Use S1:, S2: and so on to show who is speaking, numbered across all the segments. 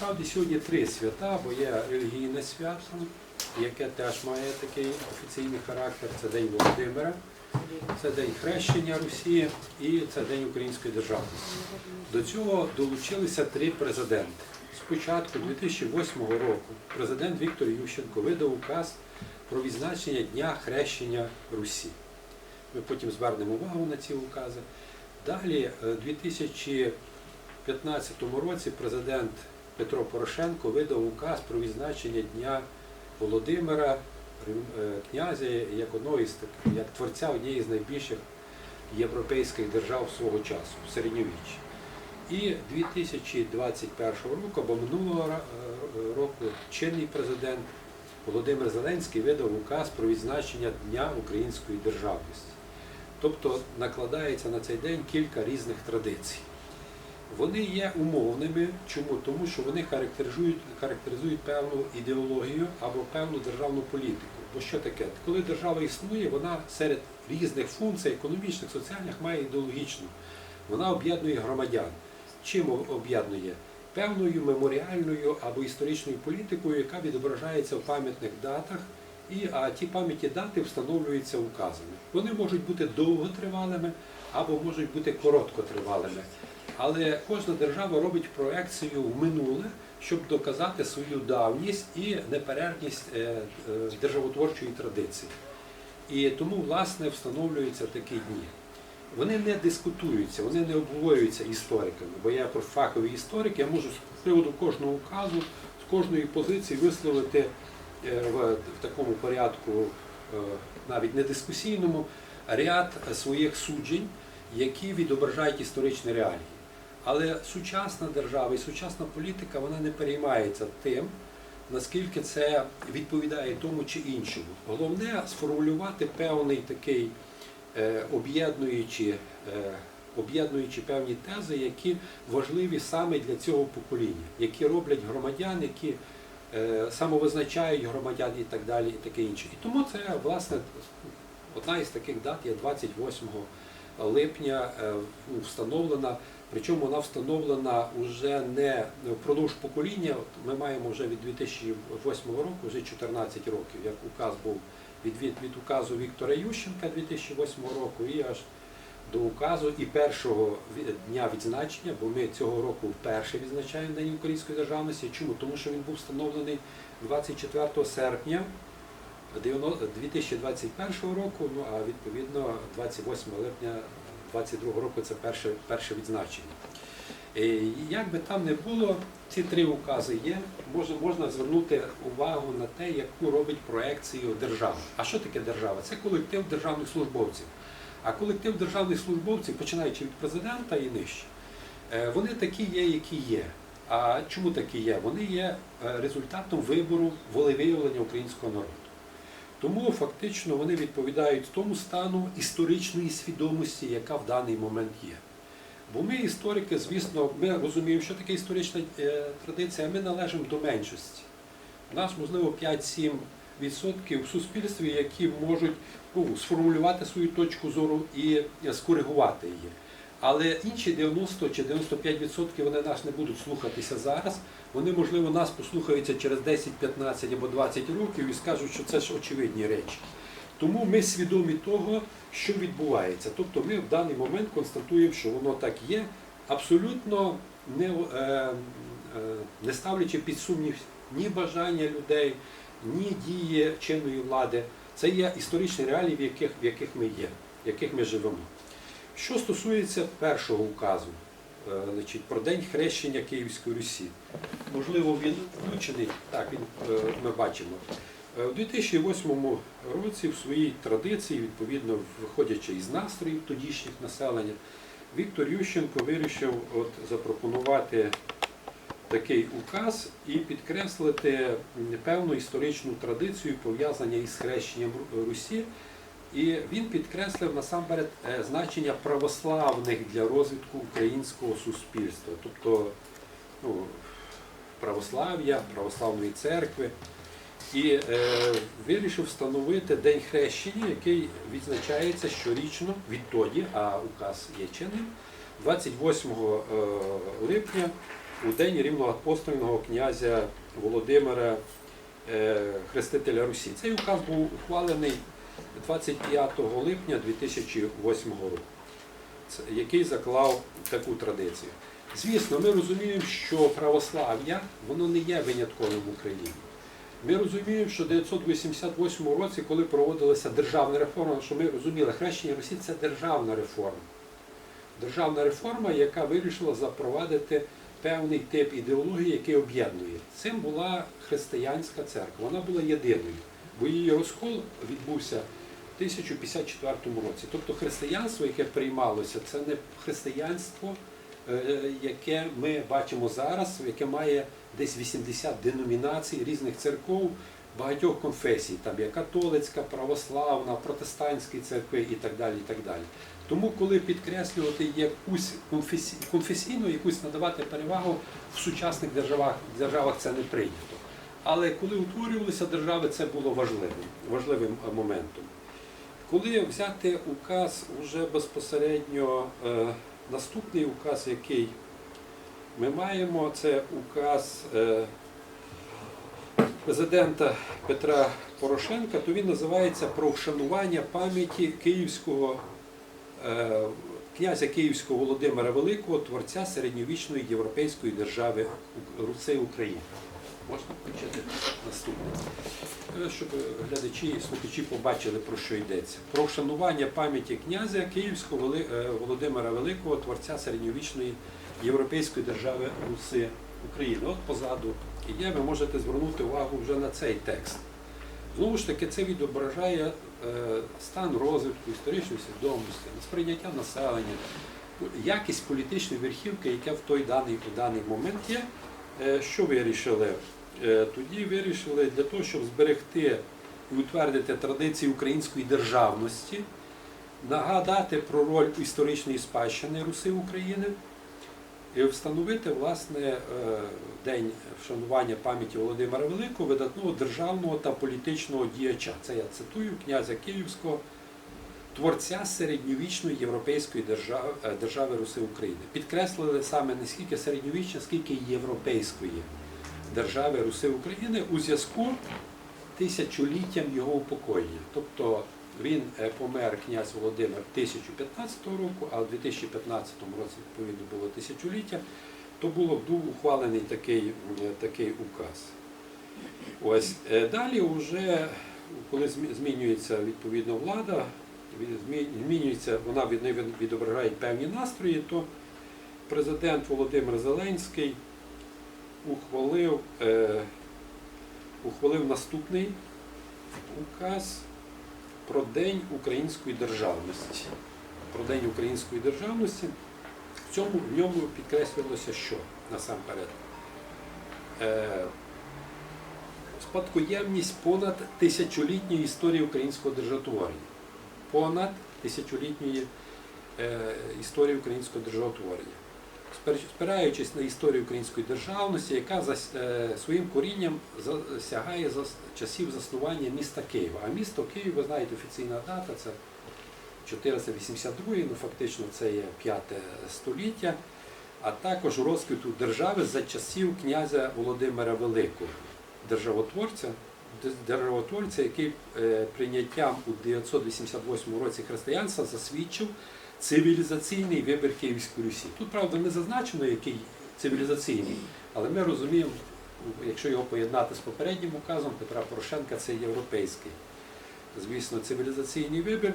S1: Насправді сьогодні три свята, бо є релігійне свято, яке теж має такий офіційний характер. Це День Володимира, це День хрещення Русі і це День української державності. До цього долучилися три президенти. Спочатку 2008 року президент Віктор Ющенко видав указ про відзначення Дня хрещення Русі. Ми потім звернемо увагу на ці укази. Далі, е, у 2015 році президент Петро Порошенко видав указ про відзначення Дня Володимира, е, князя, як одного із як творця однієї з найбільших європейських держав свого часу середньовіччі. І 2021 року або минулого е, року чинний президент Володимир Зеленський видав указ про відзначення Дня української державності. Тобто накладається на цей день кілька різних традицій. Вони є умовними. Чому? Тому що вони характеризують, характеризують певну ідеологію або певну державну політику. Бо що таке? Коли держава існує, вона серед різних функцій, економічних, соціальних, має ідеологічну. Вона об'єднує громадян. Чим об'єднує? Певною меморіальною або історичною політикою, яка відображається в пам'ятних датах, і, а ті пам'ятні дати встановлюються указами. Вони можуть бути довготривалими або можуть бути короткотривалими. Але кожна держава робить проекцію в минуле, щоб доказати свою давність і неперервність е, е, державотворчої традиції. І тому, власне, встановлюються такі дні. Вони не дискутуються, вони не обговорюються істориками, бо я про фаховий історик, я можу з приводу кожного указу, з кожної позиції висловити е, в, такому порядку, навіть не дискусійному, ряд своїх суджень, які відображають історичні реалії. Але сучасна держава і сучасна політика вона не переймається тим, наскільки це відповідає тому чи іншому. Головне сформулювати певний такий е, об'єднуючі, е, певні тези, які важливі саме для цього покоління, які роблять громадян, які е, самовизначають громадян і так далі, і таке інше. І тому це власне одна із таких дат є 28 липня встановлена. Причому вона встановлена вже не впродовж покоління. Ми маємо вже від 2008 року, вже 14 років, як указ був від, від, від указу Віктора Ющенка 2008 року і аж до указу і першого дня відзначення, бо ми цього року вперше відзначаємо День української державності. Чому? Тому що він був встановлений 24 серпня 2021 року, ну а відповідно 28 липня 2022 року це перше, перше відзначення. Е, Як би там не було, ці три укази є. Може, можна звернути увагу на те, яку робить проекцію держава. А що таке держава? Це колектив державних службовців. А колектив державних службовців, починаючи від президента і нижче, е, вони такі є, які є. А чому такі є? Вони є е, результатом вибору волевиявлення українського народу. Тому фактично вони відповідають тому стану історичної свідомості, яка в даний момент є. Бо ми, історики, звісно, ми розуміємо, що таке історична е, традиція, ми належимо до меншості. У нас, можливо, 5-7% в суспільстві, які можуть ну, сформулювати свою точку зору і е, скоригувати її. Але інші 90 чи 95% вони нас не будуть слухатися зараз. Вони, можливо, нас послухаються через 10, 15 або 20 років і скажуть, що це ж очевидні речі. Тому ми свідомі того, що відбувається. Тобто ми в даний момент констатуємо, що воно так є, абсолютно не, е, е, не ставлячи під сумнів ні бажання людей, ні дії чинної влади. Це є історичні реалії, в яких, в яких ми є, в яких ми живемо. Що стосується першого указу, е, значить, про День хрещення Київської Русі, можливо, він включений, так, він, е, ми бачимо. Е, У 2008 році в своїй традиції, відповідно, виходячи із настроїв тодішніх населення, Віктор Ющенко вирішив от, запропонувати такий указ і підкреслити певну історичну традицію пов'язання із хрещенням Русі. І він підкреслив насамперед е, значення православних для розвитку українського суспільства, тобто ну, православ'я, православної церкви. І е, вирішив встановити День хрещення, який відзначається щорічно відтоді, а указ є чинним, 28 е, липня у день рівноапостольного князя Володимира е, Хрестителя Русі. Цей указ був ухвалений 25 липня 2008 року, який заклав таку традицію. Звісно, ми розуміємо, що православ'я воно не є винятковим в Україні. Ми розуміємо, що в 988 році, коли проводилася державна реформа, що ми розуміли, хрещення Русі це державна реформа. Державна реформа, яка вирішила запровадити певний тип ідеології, який об'єднує. Цим була християнська церква. Вона була єдиною, бо її розкол відбувся 1054 році. Тобто християнство, яке приймалося, це не християнство, е, яке ми бачимо зараз, яке має десь 80 деномінацій різних церков, багатьох конфесій. Там є католицька, православна, протестантські церкви і так далі. І так далі. Тому, коли підкреслювати якусь конфесі- конфесійну, якусь надавати перевагу в сучасних державах, державах це не прийнято. Але коли утворювалися держави, це було важливим, важливим е, моментом. Коли взяти указ уже безпосередньо е, наступний указ, який ми маємо, це указ е, президента Петра Порошенка, то він називається про вшанування пам'яті київського е, князя Київського Володимира Великого, творця середньовічної європейської держави Руси України. Можна включити наступне, Е, щоб глядачі і слухачі побачили, про що йдеться. Про вшанування пам'яті князя Київського е, Володимира Великого, творця середньовічної європейської держави Руси України. От позаду є, ви можете звернути увагу вже на цей текст. Знову ж таки, це відображає е, стан розвитку, історичної свідомості, сприйняття населення, якість політичної верхівки, яка в той даний, у даний момент є. Що вирішили? Е, Тоді вирішили для того, щоб зберегти і утвердити традиції української державності, нагадати про роль історичної спадщини Руси України і встановити власне е, день вшанування пам'яті Володимира Великого, видатного державного та політичного діяча. Це я цитую князя Київського, творця середньовічної європейської держави, е, держави Руси України. Підкреслили саме не скільки середньовічної, скільки європейської держави Руси України у зв'язку тисячоліттям його упокоєння. Тобто він е, помер князь Володимир 1015 року, а в 2015 році відповідно було тисячоліття, то було був ухвалений такий, е, такий указ. Ось е, далі, вже коли змінюється відповідно влада, змінюється, вона відображає певні настрої, то президент Володимир Зеленський ухвалив, е, ухвалив наступний указ про День української державності. Про День української державності. В цьому в ньому підкреслювалося, що насамперед. Е, спадкоємність понад тисячолітньої історії українського державотворення. Понад тисячолітньої е, історії українського державотворення. Спираючись на історію української державності, яка за е, своїм корінням сягає за часів заснування міста Києва. А місто Київ, ви знаєте, офіційна дата це 482, ну фактично це є 5 століття, а також розквіту держави за часів князя Володимира Великого, державотворця, державотворця, який е, прийняттям у 988 році християнства засвідчив цивілізаційний вибір Київської Русі. Тут, правда, не зазначено, який цивілізаційний, але ми розуміємо, якщо його поєднати з попереднім указом Петра Порошенка, це європейський, звісно, цивілізаційний вибір.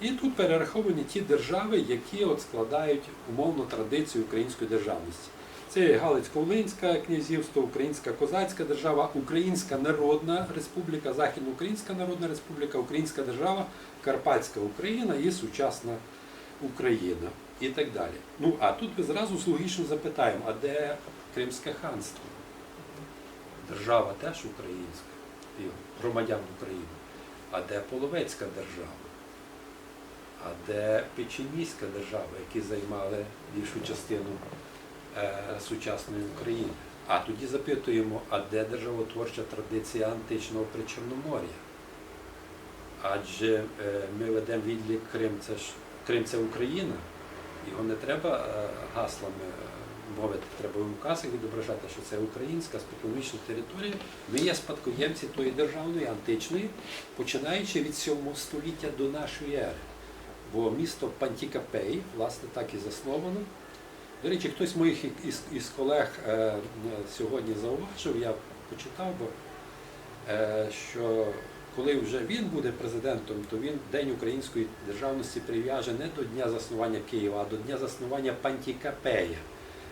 S1: І тут перераховані ті держави, які от складають умовну традицію української державності. Це Галицько-Волинське князівство, Українська Козацька держава, Українська Народна Республіка, Західноукраїнська Народна Республіка, Українська держава, Карпатська Україна і сучасна Україна і так далі. Ну а тут ми зразу логічно запитаємо, а де Кримське ханство? Держава теж українська, і громадян України. А де Половецька держава? А де Печеніська держава, які займали більшу частину е, сучасної України? А тоді запитуємо, а де державотворча традиція античного Причорномор'я? Адже е, ми ведемо відлік Крим, це ж Крим це Україна, його не треба е, гаслами мовити, треба в указах відображати, що це українська споконвічна територія. Ми є спадкоємці тої державної античної, починаючи від 7 століття до нашої ери. Бо місто Пантікапей, власне, так і засновано. До речі, хтось з моїх із, із колег е, сьогодні зауважив, я почитав, бо, е, що коли вже він буде президентом, то він День української державності прив'яже не до дня заснування Києва, а до дня заснування Пантікапея.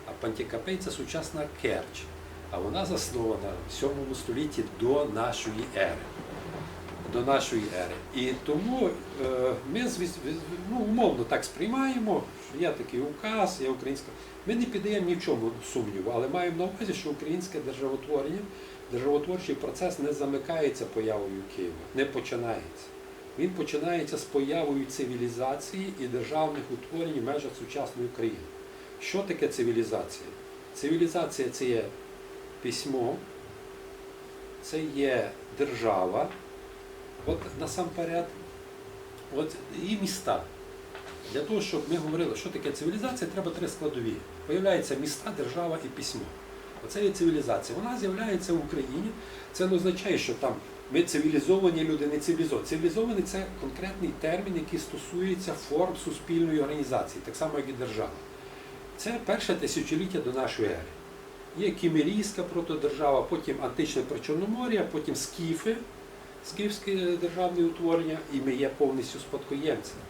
S1: А Пантікапей це сучасна Керч. А вона заснована в 7 столітті до нашої ери. До нашої ери. І тому е, ми ну, умовно так сприймаємо, що є такий указ, є українська. Ми не піддаємо ні в чому сумніву, але маємо на увазі, що українське державотворення, державотворчий процес не замикається появою Києва, не починається. Він починається з появою цивілізації і державних утворень в межах сучасної України. Що таке цивілізація? Цивілізація це є письмо, це є держава, от насамперед, от і міста. Для того, щоб ми говорили, що таке цивілізація, треба три складові. Появляються міста, держава і письмо. Оце є цивілізація. Вона з'являється в Україні. Це не означає, що там ми цивілізовані люди, не цивілізовані. Цивілізований це конкретний термін, який стосується форм суспільної організації, так само, як і держава. Це перше тисячоліття до нашої ери. Є Кімерійська протодержава, потім античне Причорномор'я, потім скіфи, скіфське державне утворення, і ми є повністю спадкоємцями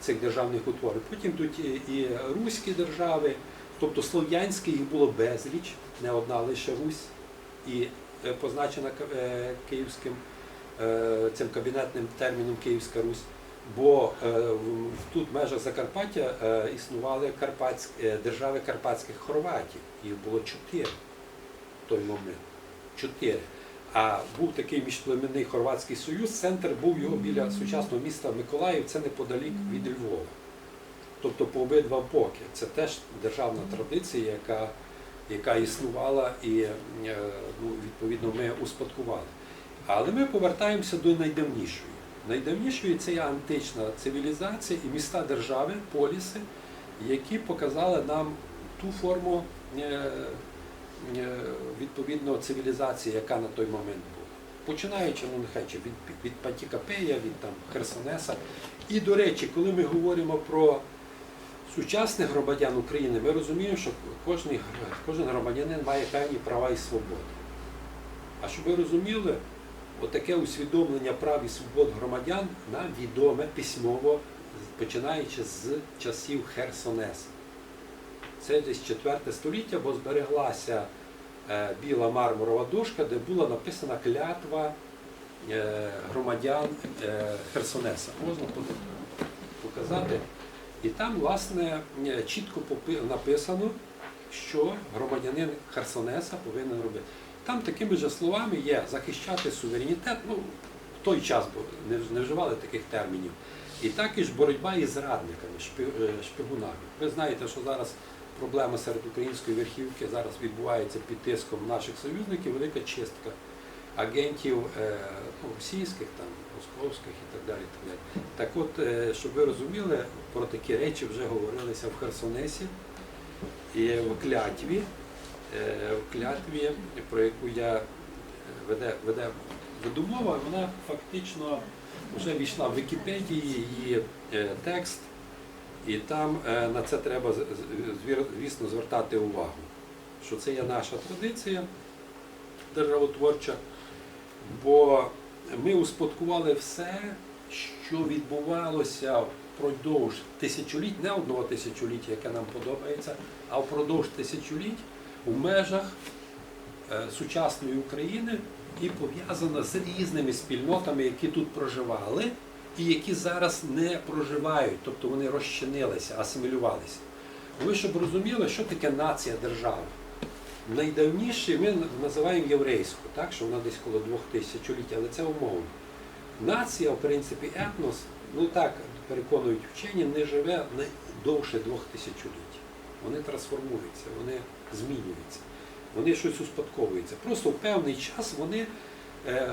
S1: цих державних утворень. Потім тут і, руські держави, тобто слов'янські їх було безліч, не одна лише Русь, і е, позначена е, київським е, цим кабінетним терміном Київська Русь. Бо тут в межах Закарпаття існували держави карпатських хорватів. Їх було чотири в той момент. Чотири. А був такий міжплемінний Хорватський Союз, центр був його біля сучасного міста Миколаїв, це неподалік від Львова. Тобто по обидва боки. Це теж державна традиція, яка, яка існувала і е, ну, відповідно ми успадкували. Але ми повертаємося до найдавнішої. Найдавнішою це є антична цивілізація і міста держави, поліси, які показали нам ту форму е, е, відповідно цивілізації, яка на той момент була. Починаючи, ну нехай від, від Пантікапея, від там Херсонеса. І, до речі, коли ми говоримо про сучасних громадян України, ми розуміємо, що кожен, кожен громадянин має певні права і свободи. А щоб ви розуміли, отаке усвідомлення прав і свобод громадян нам відоме письмово, починаючи з часів Херсонеса. Це десь 4 століття, бо збереглася е, біла мармурова дошка, де була написана клятва е, громадян е, Херсонеса. Можна показати. І там, власне, е, чітко написано, що громадянин Херсонеса повинен робити. Там такими же словами є захищати суверенітет. Ну, в той час не, вживали таких термінів. І також боротьба із зрадниками, е, шпигунами. Ви знаєте, що зараз проблема серед української верхівки зараз відбувається під тиском наших союзників, велика чистка агентів е, ну, російських, там, московських і так далі. Так, далі. так от, щоб ви розуміли, про такі речі вже говорилися в Херсонесі і в клятві, е, в клятві, про яку я е, веде, веде мова, вона фактично вже війшла в Вікіпедії, її е, текст, і там на це треба звісно звертати увагу, що це є наша традиція державотворча, бо ми успадкували все, що відбувалося впродовж тисячоліть, не одного тисячоліття, яке нам подобається, а впродовж тисячоліть у межах е, сучасної України і пов'язана з різними спільнотами, які тут проживали, і які зараз не проживають, тобто вони розчинилися, асимілювалися. Ви щоб розуміли, що таке нація держава. Найдавніше ми називаємо єврейську, так, що вона десь коло двох тисячоліть, але це умовно. Нація, в принципі, етнос, ну так переконують вчені, не живе не довше двох тисячоліть. Вони трансформуються, вони змінюються, вони щось успадковуються. Просто в певний час вони е,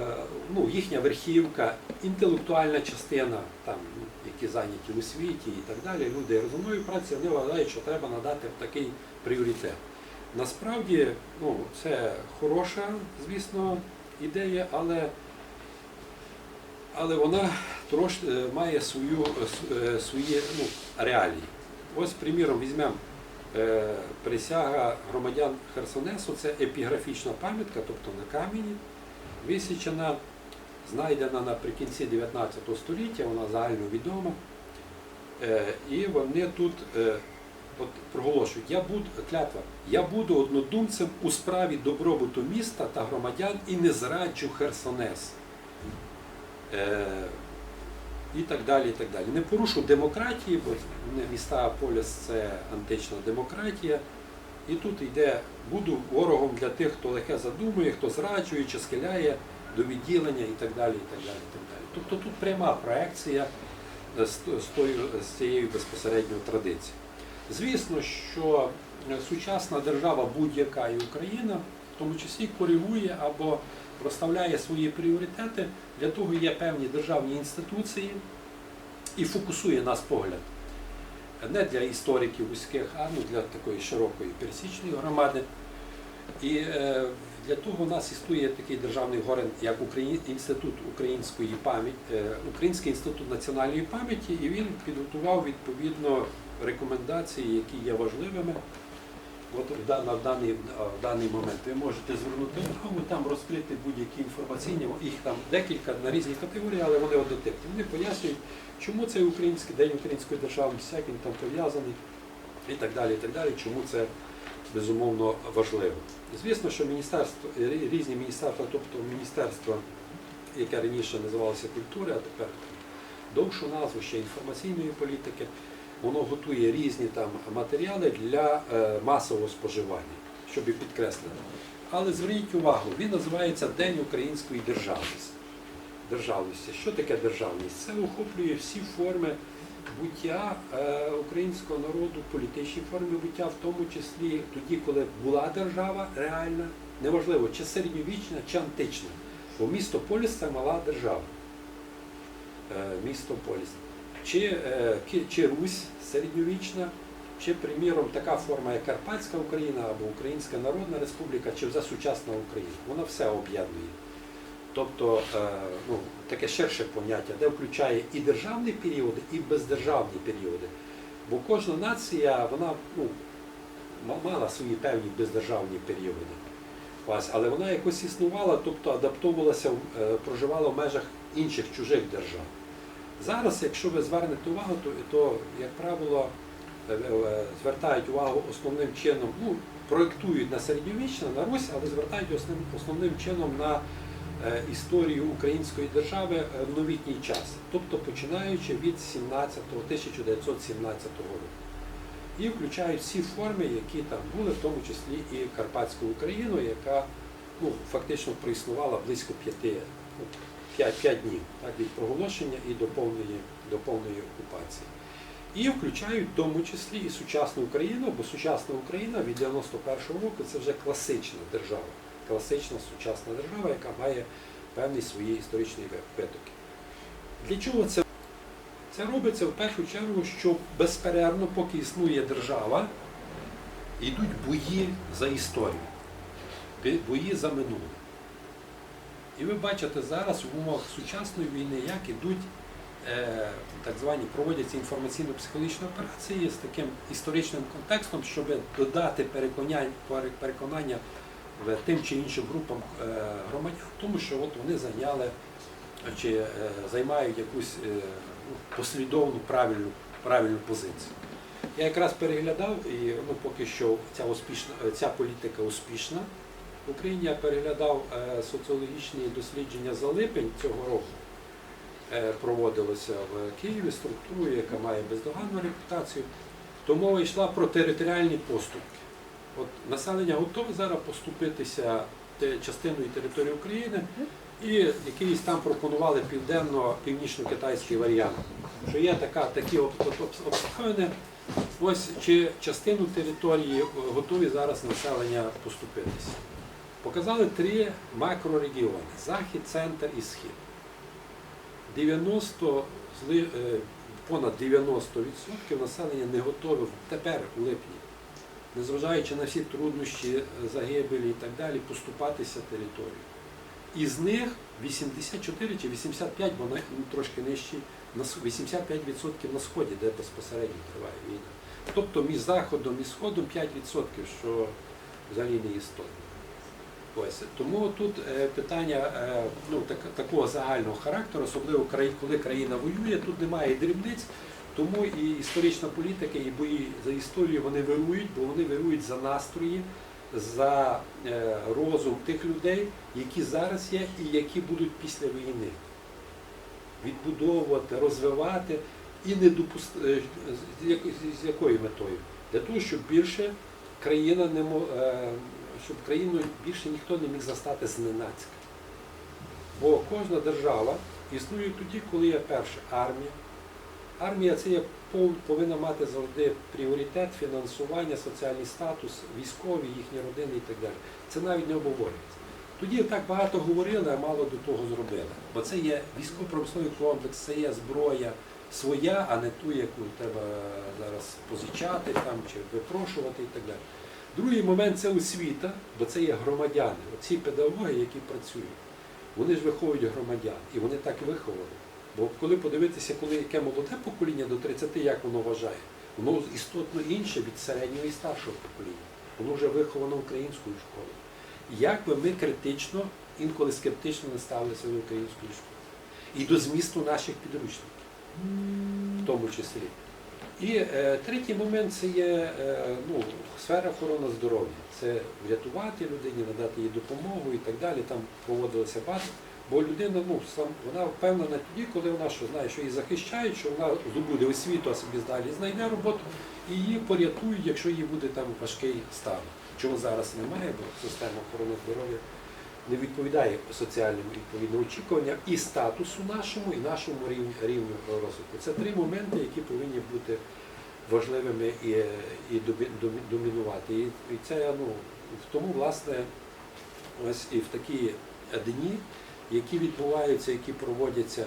S1: ну, їхня верхівка, інтелектуальна частина, там, які зайняті у світі і так далі, люди розумної праці, вони вважають, що треба надати такий пріоритет. Насправді, ну, це хороша, звісно, ідея, але, але вона трошки е, має свою, е, е, свої ну, реалії. Ось, приміром, візьмемо присяга громадян Херсонесу, це епіграфічна пам'ятка, тобто на камені, висічена, знайдена наприкінці 19 століття, вона загальновідома. Е, і вони тут от, проголошують, я буду, клятва, я буду однодумцем у справі добробуту міста та громадян і не зраджу Херсонес. І так далі. і так далі. Не порушу демократії, бо міста Поліс це антична демократія. І тут йде, буду ворогом для тих, хто лихе задумує, хто зраджує чи схиляє до відділення і так далі. і так далі, і так далі. Тобто тут пряма проекція з, цією безпосередньою традицією. Звісно, що сучасна держава будь-яка і Україна, в тому числі коригує або розставляє свої пріоритети. Для того є певні державні інституції і фокусує нас погляд. Не для істориків вузьких, а ну, для такої широкої пересічної громади. І е, для того у нас існує такий державний орган, як Украї- Інститут української пам'яті, е, Український інститут національної пам'яті, і він підготував відповідно рекомендації, які є важливими. От на даний, в даний момент ви можете звернути увагу, там розкрити будь-які інформаційні, їх там декілька на різні категорії, але вони однотипні. Вони пояснюють, чому цей український день української державності, як він там пов'язаний і так далі, і так далі, чому це безумовно важливо. Звісно, що міністерство, різні міністерства, тобто міністерство, яке раніше називалося культури, а тепер довшу назву ще інформаційної політики, воно готує різні там матеріали для е, масового споживання, щоб і підкреслити. Але зверніть увагу, він називається День української державності. Державності. Що таке державність? Це охоплює всі форми буття е, українського народу, політичні форми буття, в тому числі тоді, коли була держава реальна, неважливо, чи середньовічна, чи антична. Бо місто Поліс це мала держава. Е, місто Поліс. Чи, е, чи Русь середньовічна, чи, приміром, така форма, як Карпатська Україна або Українська Народна Республіка, чи вже сучасна Україна. Вона все об'єднує. Тобто е, ну, таке ширше поняття, де включає і державні періоди, і бездержавні періоди. Бо кожна нація вона ну, мала свої певні бездержавні періоди. Але вона якось існувала, тобто адаптовувалася, е, проживала в межах інших чужих держав. Зараз, якщо ви звернете увагу, то, то як правило, е, е, звертають увагу основним чином, ну, проєктують на середньовічне, на Русь, але звертають основним, основним чином на е, історію української держави в новітній час, тобто починаючи від 17, 1917 року. І включають всі форми, які там були, в тому числі і Карпатську Україну, яка ну, фактично проіснувала близько п'яти років. 5 5 днів так, від проголошення і до повної, до повної окупації. І включають в тому числі і сучасну Україну, бо сучасна Україна від 91-го року це вже класична держава, класична сучасна держава, яка має певні свої історичні витоки. Для чого це? Це робиться в першу чергу, що безперервно, поки існує держава, йдуть бої за історію, бої за минуле. І ви бачите зараз в умовах сучасної війни, як ідуть е, так звані проводяться інформаційно-психологічні операції з таким історичним контекстом, щоб додати переконання, тим чи іншим групам е, громадян, тому, що от вони зайняли чи е, займають якусь е, ну, послідовну правильну, правильну позицію. Я якраз переглядав, і ну, поки що ця, успішна, ця політика успішна. Україні я переглядав е, соціологічні дослідження за липень цього року. Е, проводилося в Києві структурою, яка має бездоганну репутацію. То мова йшла про територіальні поступки. От населення готове зараз поступитися частиною території України, і якийсь там пропонували південно-північно-китайський варіант, що є така, такі об- об- об- обставини. Ось чи частину території е, готові зараз населення поступитися. Показали три макрорегіони захід, центр і схід. 90, з ли- е, понад 90% населення не готове тепер у липні, незважаючи на всі труднощі, е, загибелі і так далі, поступатися територією. Із них 84 чи 85, бо трошки нижчі, 85% на сході, де безпосередньо триває війна. Тобто між заходом і сходом 5%, що взагалі не істотно. Ось тому тут е, питання е, ну, так, такого загального характеру, особливо коли країна воює, тут немає дрібниць, тому і історична політика, і бої за історію вони вирують, бо вони вирують за настрої, за е, розум тих людей, які зараз є і які будуть після війни. Відбудовувати, розвивати і не допустити з, якою- метою? Для того, щоб більше країна не щоб країну більше ніхто не міг застати зненацька. Бо кожна держава існує тоді, коли є перша армія. Армія це є пов- повинна мати завжди пріоритет, фінансування, соціальний статус, військові, їхні родини і так далі. Це навіть не обговорюється. Тоді так багато говорили, а мало до того зробили. Бо це є військово-промисловий комплекс, це є зброя своя, а не ту, яку треба зараз позичати там, чи випрошувати і так далі. Другий момент це освіта, бо це є громадяни. Оці педагоги, які працюють, вони ж виховують громадян, і вони так і виховали. Бо коли подивитися, коли яке молоде покоління до 30, як воно вважає, воно істотно інше від середнього і старшого покоління. Воно вже виховано українською школою. Як би ми критично, інколи скептично не ставилися до української школи і до змісту наших підручників, в тому числі. І е, третій момент це є е, ну, сфера охорони здоров'я. Це врятувати людині, надати їй допомогу і так далі. Там проводилося багато. Бо людина ну, сам, вона впевнена тоді, коли вона що знає, що її захищають, що вона здобуде освіту, а собі далі знайде роботу, і її порятують, якщо їй буде там важкий стан. Чого зараз немає, бо система охорони здоров'я не відповідає соціальним відповідно очікуванням і статусу нашому, і нашому рівню, розвитку. Це три моменти, які повинні бути важливими і, і домі- домі- домінувати. І, і це ну, тому, власне, ось і в такі дні, які відбуваються, які проводяться,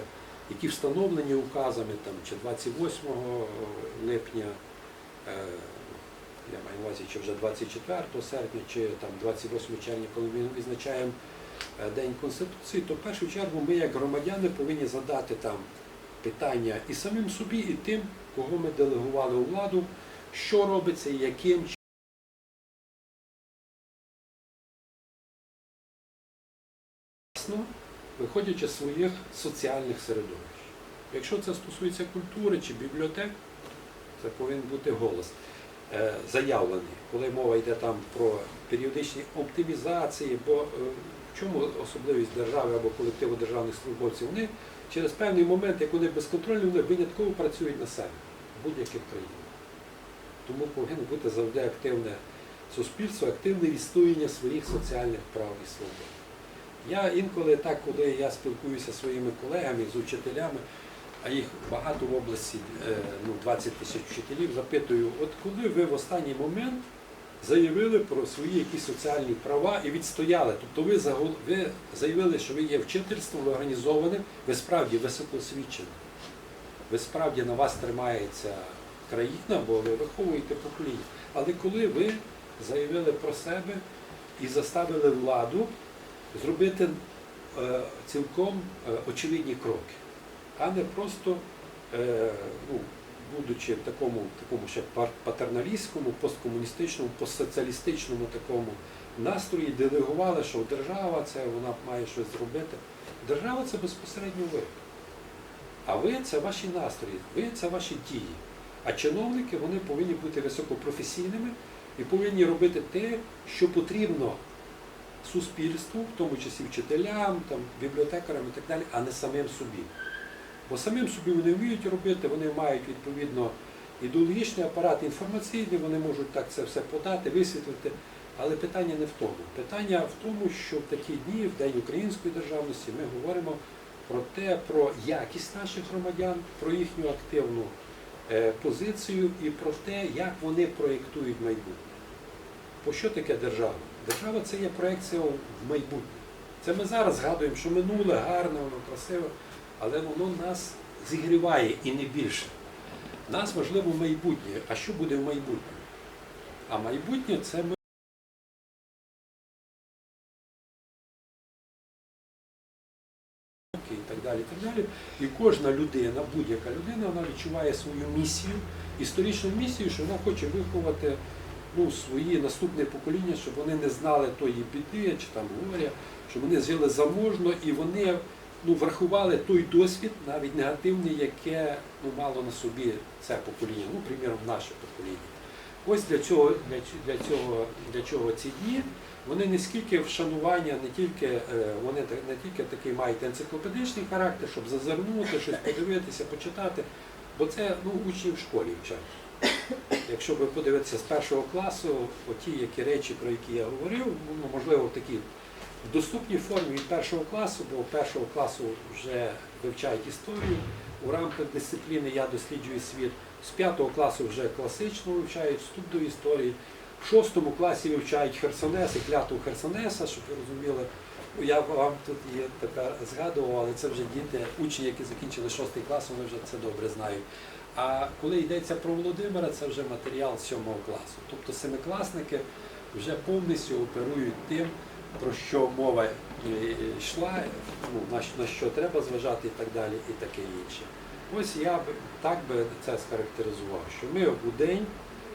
S1: які встановлені указами там, чи 28 липня, е, я маю на увазі, чи вже 24 серпня, чи там 28 червня, коли ми відзначаємо е, День Конституції, то в першу чергу ми, як громадяни, повинні задати там питання і самим собі, і тим, кого ми делегували у владу, що робиться, і яким виходячи з своїх соціальних середовищ. Якщо це стосується культури чи бібліотек, це повинен бути голос заявлений, коли мова йде там про періодичні оптимізації, бо е, в чому особливість держави або колективу державних службовців? Вони через певний момент, як вони безконтрольні, вони винятково працюють на себе в будь-яких країнах. Тому повинно бути завжди активне суспільство, активне відстоювання своїх соціальних прав і свобод. Я інколи так, коли я спілкуюся зі своїми колегами, з учителями, а їх багато в області, е, ну 20 тисяч вчителів, запитую, от коли ви в останній момент заявили про свої якісь соціальні права і відстояли. Тобто ви, ви заявили, що ви є вчительством, ви організоване, ви справді високоосвічені. Ви справді на вас тримається країна, бо ви виховуєте покоління. Але коли ви заявили про себе і заставили владу зробити е, цілком е, очевидні кроки, а не просто, е, ну, будучи в такому, такому ще патерналістському, посткомуністичному, постсоціалістичному такому настрої, делегували, що держава це вона має щось зробити. Держава це безпосередньо ви. А ви це ваші настрої, ви це ваші дії. А чиновники вони повинні бути високопрофесійними і повинні робити те, що потрібно суспільству, в тому числі вчителям, там, бібліотекарям і так далі, а не самим собі. Бо самим собі вони вміють робити, вони мають відповідно ідеологічний апарат інформаційний, вони можуть так це все подати, висвітлити. Але питання не в тому. Питання в тому, що в такі дні, в День української державності, ми говоримо про те, про якість наших громадян, про їхню активну е, позицію і про те, як вони проєктують майбутнє. Бо що таке держава? Держава це є проекція в майбутнє. Це ми зараз згадуємо, що минуле гарне, воно красиве, але воно нас зігріває і не більше. Нас важливо майбутнє. А що буде в майбутньому? А майбутнє це ми. і так далі, і так далі. І кожна людина, будь-яка людина, вона відчуває свою місію, історичну місію, що вона хоче виховати ну, свої наступне покоління, щоб вони не знали тої біди чи там горя, щоб вони жили заможно і вони ну, врахували той досвід, навіть негативний, яке ну, мало на собі це покоління, ну, приміром, наше покоління. Ось для цього, для, для цього, для чого ці дні. Вони не скільки вшанування, не тільки е, вони не тільки такий мають енциклопедичний характер, щоб зазирнути, щось подивитися, почитати, бо це ну, учні в школі вчать. Якщо ви подивитися з першого класу, оті які речі, про які я говорив, ну, можливо, в такій в доступній формі від першого класу, бо першого класу вже вивчають історію. У рамках дисципліни я досліджую світ. З п'ятого класу вже класично вивчають вступ до історії. В шостому класі вивчають Херсонес і клятву Херсонеса, щоб ви розуміли. Ну, Я вам тут є тепер згадував, але це вже діти, учні, які закінчили шостий клас, вони вже це добре знають. А коли йдеться про Володимира, це вже матеріал сьомого класу. Тобто семикласники вже повністю оперують тим, про що мова йшла, ну, на що треба зважати і так далі, і таке інше. Ось я б так би це схарактеризував, що ми у день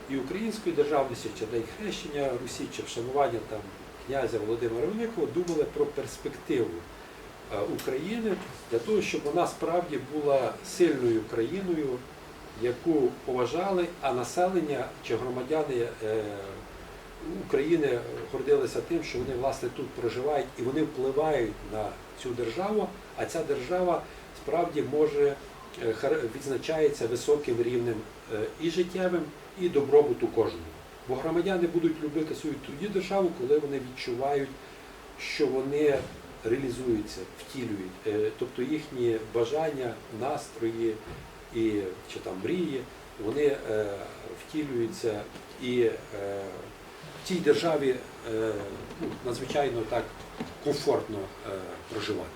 S1: і української державності, чи день хрещення Русі, чи вшанування там князя Володимира Великого думали про перспективу е, України для того, щоб вона справді була сильною країною, яку поважали, а населення чи громадяни е, України гордилися тим, що вони власне тут проживають і вони впливають на цю державу, а ця держава справді може е, відзначається високим рівнем е, і життєвим, і добробуту кожного. Бо громадяни будуть любити свою тоді державу, коли вони відчувають, що вони реалізуються, втілюють, Е, тобто їхні бажання, настрої і чи там мрії, вони втілюються і в цій державі е, ну, надзвичайно так комфортно е, проживати.